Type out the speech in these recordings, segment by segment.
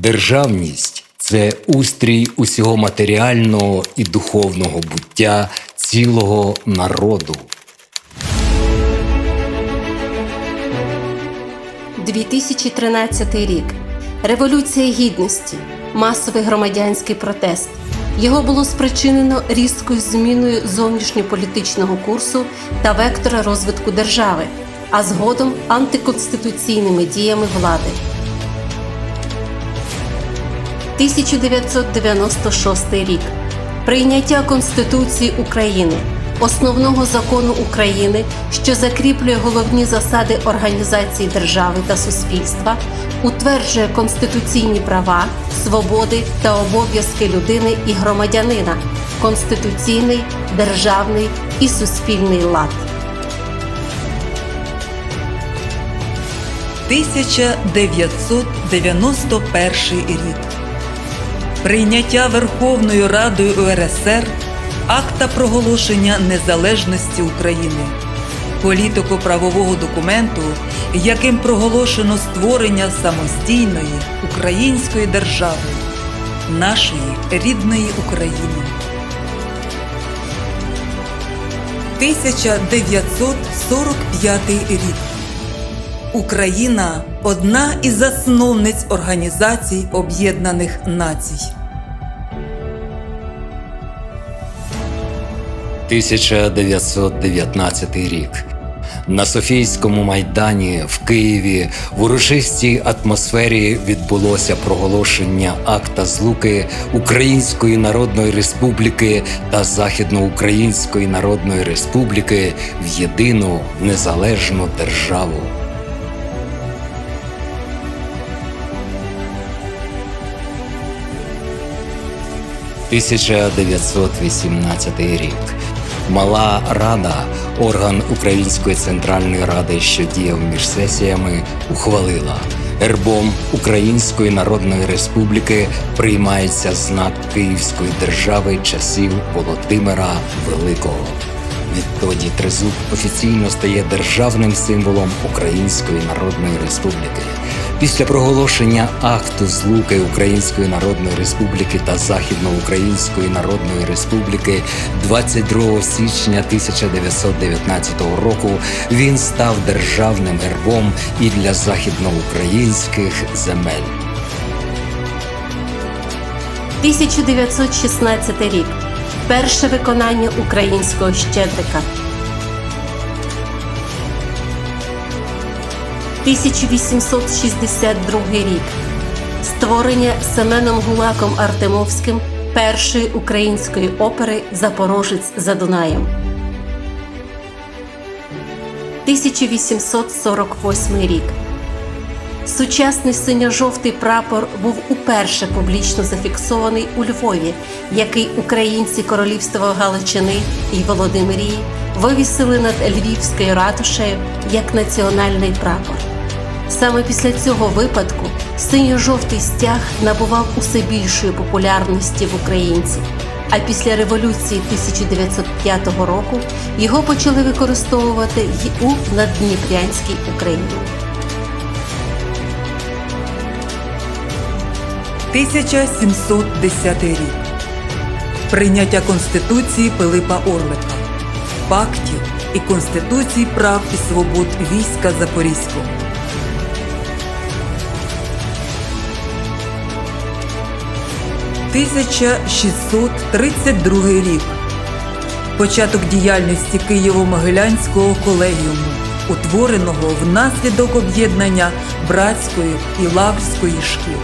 Державність це устрій усього матеріального і духовного буття цілого народу. 2013 рік. Революція гідності, масовий громадянський протест. Його було спричинено різкою зміною зовнішньополітичного курсу та вектора розвитку держави, а згодом антиконституційними діями влади. 1996 рік. Прийняття Конституції України, основного закону України, що закріплює головні засади організації держави та суспільства, утверджує конституційні права, свободи та обов'язки людини і громадянина, конституційний, державний і суспільний лад. 1991 рік. Прийняття Верховною Радою УРСР акта проголошення незалежності України, політико-правового документу, яким проголошено створення самостійної української держави, нашої рідної України. 1945 рік. Україна одна із засновниць Організації Об'єднаних Націй. 1919 рік. На Софійському майдані в Києві в урочистій атмосфері відбулося проголошення акта злуки Української Народної Республіки та Західноукраїнської Народної Республіки в єдину незалежну державу. – 1918 рік. Мала Рада, орган Української центральної ради, що діяв між сесіями, ухвалила Ербом Української Народної Республіки приймається знак Київської держави часів Володимира Великого. Відтоді тризуб офіційно стає державним символом Української Народної Республіки. Після проголошення акту злуки Української Народної Республіки та Західноукраїнської Народної Республіки 22 січня 1919 року він став державним гербом і для західноукраїнських земель. 1916 рік. Перше виконання українського щедрика. 1862 рік. Створення Семеном Гулаком Артемовським першої української опери Запорожець за Дунаєм. 1848 рік. Сучасний синьо-жовтий прапор був уперше публічно зафіксований у Львові, який українці королівства Галичини і Володимирії вивісили над Львівською ратушею як національний прапор. Саме після цього випадку синьо-жовтий стяг набував усе більшої популярності в українців. А після революції 1905 року його почали використовувати й у наддніпрянській Україні. 1710 рік. Прийняття Конституції Пилипа Орлика, пактів і Конституції прав і свобод війська Запорізького. «1632 рік. Початок діяльності Києво-Могилянського колегіуму, утвореного внаслідок об'єднання братської і лаврської шкіл.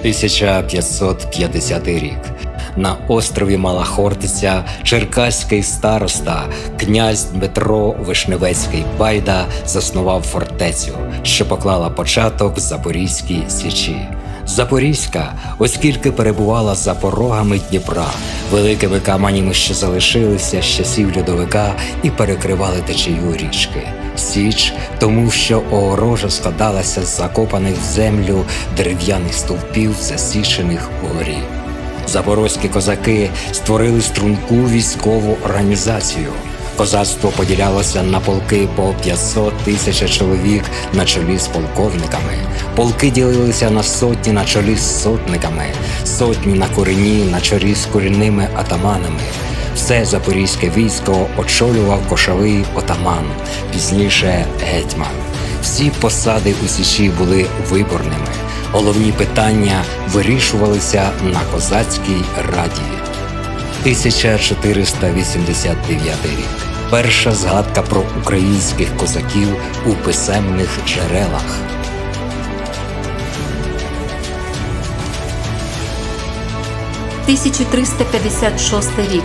1550 рік. На острові Малахортиця черкаський староста князь Дмитро Вишневецький Байда заснував фортецю, що поклала початок Запорізькій січі. Запорізька, оскільки перебувала за порогами Дніпра, великими каменями, що залишилися з часів льодовика і перекривали течію річки. Січ, тому що огорожа складалася з закопаних в землю дерев'яних стовпів, засічених угорі. Запорозькі козаки створили струнку військову організацію. Козацтво поділялося на полки по 500 тисяч чоловік на чолі з полковниками. Полки ділилися на сотні на чолі з сотниками, сотні на курені на чолі з корінними атаманами. Все запорізьке військо очолював кошовий отаман, пізніше гетьман. Всі посади у Січі були виборними. Головні питання вирішувалися на козацькій раді. 1489 рік. Перша згадка про українських козаків у писемних джерелах. 1356 рік.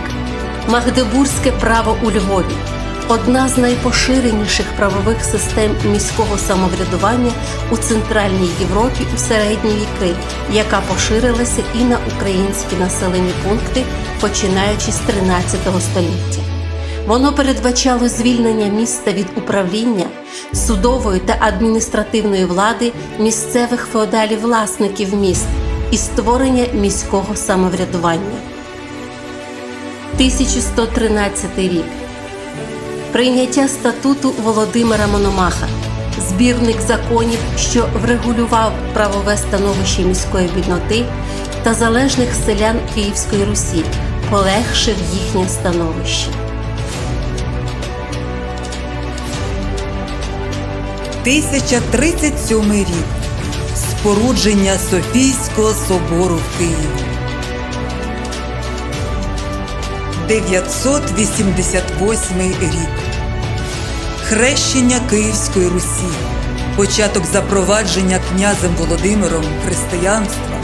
Магдебурзьке право у Львові. Одна з найпоширеніших правових систем міського самоврядування у Центральній Європі у середні віки, яка поширилася і на українські населені пункти, починаючи з 13 століття. Воно передбачало звільнення міста від управління, судової та адміністративної влади місцевих феодалів-власників міст і створення міського самоврядування. 1113 рік. Прийняття статуту Володимира Мономаха, збірник законів, що врегулював правове становище міської бідноти та залежних селян Київської Русі, полегшив їхнє становище. 1037 рік. Спорудження Софійського собору в Києві. 988 рік. Хрещення Київської Русі. Початок запровадження князем Володимиром християнства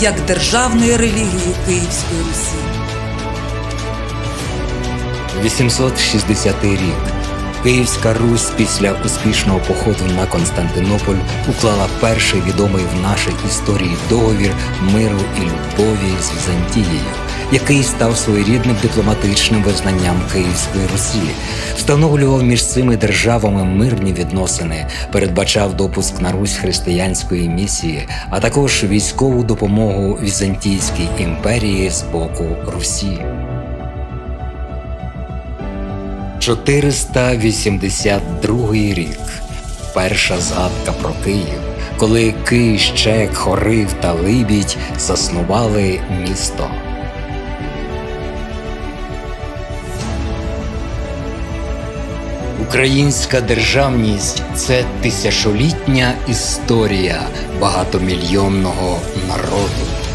як державної релігії Київської Русі. 860 рік. Київська Русь після успішного походу на Константинополь уклала перший відомий в нашій історії договір миру і любові з Візантією, який став своєрідним дипломатичним визнанням Київської Русі, встановлював між цими державами мирні відносини, передбачав допуск на Русь християнської місії, а також військову допомогу Візантійській імперії з боку Русі. 482 рік. Перша згадка про Київ, коли Кий, Щек, Хорив та Либідь заснували місто. Українська державність це тисячолітня історія багатомільйонного народу.